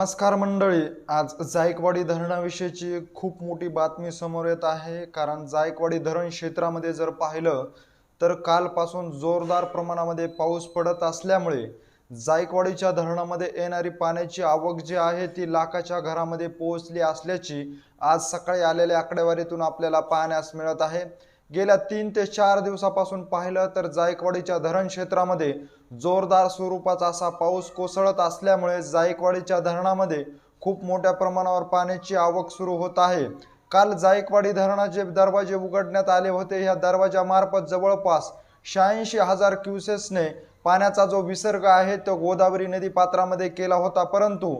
नमस्कार मंडळी आज जायकवाडी धरणाविषयीची खूप मोठी बातमी समोर येत आहे. कारण जायकवाडी धरण क्षेत्रामध्ये जर पाहिलं तर कालपासून जोरदार प्रमाणामध्ये पाऊस पडत असल्यामुळे जायकवाडीच्या धरणामध्ये येणारी पाण्याची आवक जी आहे ती लाखाच्या घरामध्ये पोहोचली असल्याची आज सकाळी आलेल्या आकडेवारीतून आपल्याला पाहण्यास मिळत आहे. गेल्या तीन ते चार दिवसापासून पाहिलं तर जायकवाडीच्या धरण क्षेत्रामध्ये जोरदार स्वरूपाचा असा पाऊस कोसळत असल्यामुळे जायकवाडीच्या धरणामध्ये खूप मोठ्या प्रमाणावर पाण्याची आवक सुरू होत आहे. काल जायकवाडी धरणाचे दरवाजे उघडण्यात आले होते. ह्या दरवाजामार्फत जवळपास शहाऐंशी हजार क्युसेसने पाण्याचा जो विसर्ग आहे तो गोदावरी नदी पात्रामध्ये केला होता. परंतु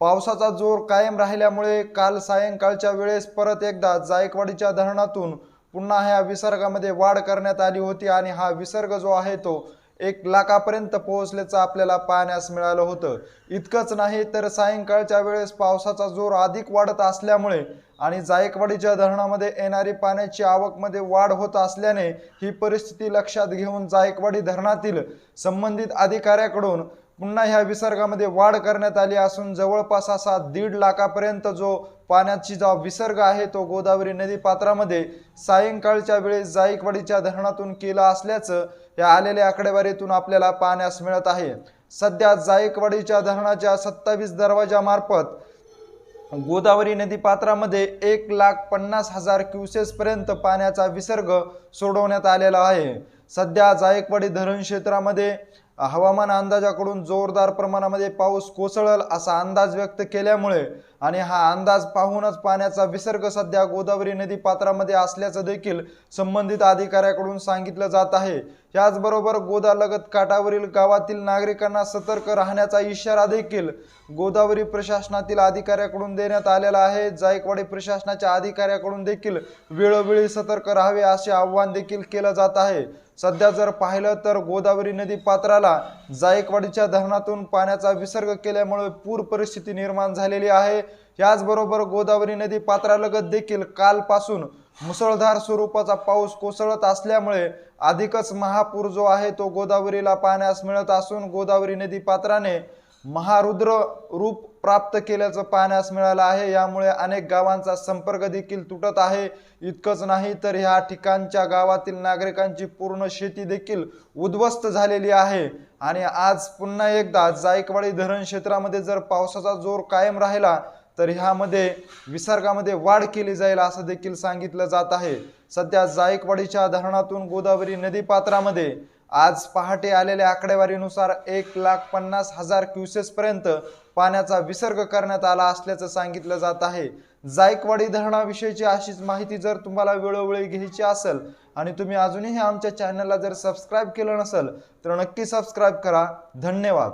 पावसाचा जोर कायम राहिल्यामुळे काल सायंकाळच्या वेळेस परत एकदा जायकवाडीच्या धरणातून पुन्हा ह्या विसर्गामध्ये वाढ करण्यात आली होती आणि हा विसर्ग जो आहे तो एक लाखापर्यंत पोहोचल्याचं आपल्याला पाहण्यास मिळालं होतं. इतकंच नाही तर सायंकाळच्या वेळेस पावसाचा जोर अधिक वाढत असल्यामुळे आणि जायकवाडीच्या धरणामध्ये येणारी पाण्याची आवकमध्ये वाढ होत असल्याने ही परिस्थिती लक्षात घेऊन जायकवाडी धरणातील संबंधित अधिकाऱ्याकडून पुन्हा ह्या विसर्गामध्ये वाढ करण्यात आली असून जवळपास असा दीड लाखापर्यंत जो पाण्याची जो विसर्ग आहे तो गोदावरी नदी पात्रामध्ये सायंकाळच्या वेळेस जायकवाडीच्या धरणातून केला असल्याचं या आलेल्या आकडेवारीतून आपल्याला पाहण्यास मिळत आहे. सध्या जायकवाडीच्या धरणाच्या सत्तावीस दरवाजामार्फत गोदावरी नदी पात्रामध्ये एक लाख पन्नास हजार क्युसेसपर्यंत पाण्याचा विसर्ग सोडवण्यात आलेला आहे. सध्या जायकवाडी धरण क्षेत्रामध्ये हवामान अंदाजाकडून जोरदार प्रमाणामध्ये पाऊस कोसळल असा अंदाज व्यक्त केल्यामुळे आणि हा अंदाज पाहूनच पाण्याचा विसर्ग सध्या गोदावरी नदी पात्रामध्ये असल्याचं देखील संबंधित अधिकाऱ्याकडून सांगितलं जात आहे. याचबरोबर गोदालगत काठावरील गावातील नागरिकांना सतर्क राहण्याचा इशारा देखील गोदावरी प्रशासनातील अधिकाऱ्याकडून देण्यात आलेला आहे. जायकवाडी प्रशासनाच्या अधिकाऱ्याकडून देखील वेळोवेळी सतर्क राहावे असे आव्हान देखील केलं जात आहे. सध्या जर पाहिलं तर गोदावरी नदी पात्राला जायकवाडीच्या धरणातून पाण्याचा विसर्ग केल्यामुळे पूर परिस्थिती निर्माण झालेली आहे. याचबरोबर गोदावरी नदी पात्रालगत देखील कालपासून मुसळधार स्वरूपाचा पाऊस कोसळत असल्यामुळे अधिकच महापूर जो आहे तो गोदावरीला पाहण्यास मिळत असून गोदावरी नदी पात्राने महारुद्र रूप प्राप्त केल्याचं पाहण्यास मिळालं आहे. यामुळे अनेक गावांचा संपर्क देखील तुटत आहे. इतकंच नाही तर ह्या ठिकाणच्या गावातील नागरिकांची पूर्ण शेती देखील उद्ध्वस्त झालेली आहे. आणि आज पुन्हा एकदा जायकवाडी धरण क्षेत्रामध्ये जर पावसाचा जोर कायम राहिला तर ह्यामध्ये विसर्गामध्ये वाढ केली जाईल असं देखील सांगितलं जात आहे. सध्या जायकवाडीच्या धरणातून गोदावरी नदी पात्रामध्ये आज पहाटे आलेल्या आकडेवारीनुसार एक लाख पन्नास हजार क्युसेसपर्यंत पाण्याचा विसर्ग करण्यात आला असल्याचं सांगितलं जात आहे. जायकवाडी धरणाविषयीची अशीच माहिती जर तुम्हाला वेळोवेळी घ्यायची असेल आणि तुम्ही अजूनही आमच्या चॅनलला जर सबस्क्राईब केलं नसेल तर नक्की सबस्क्राईब करा. धन्यवाद.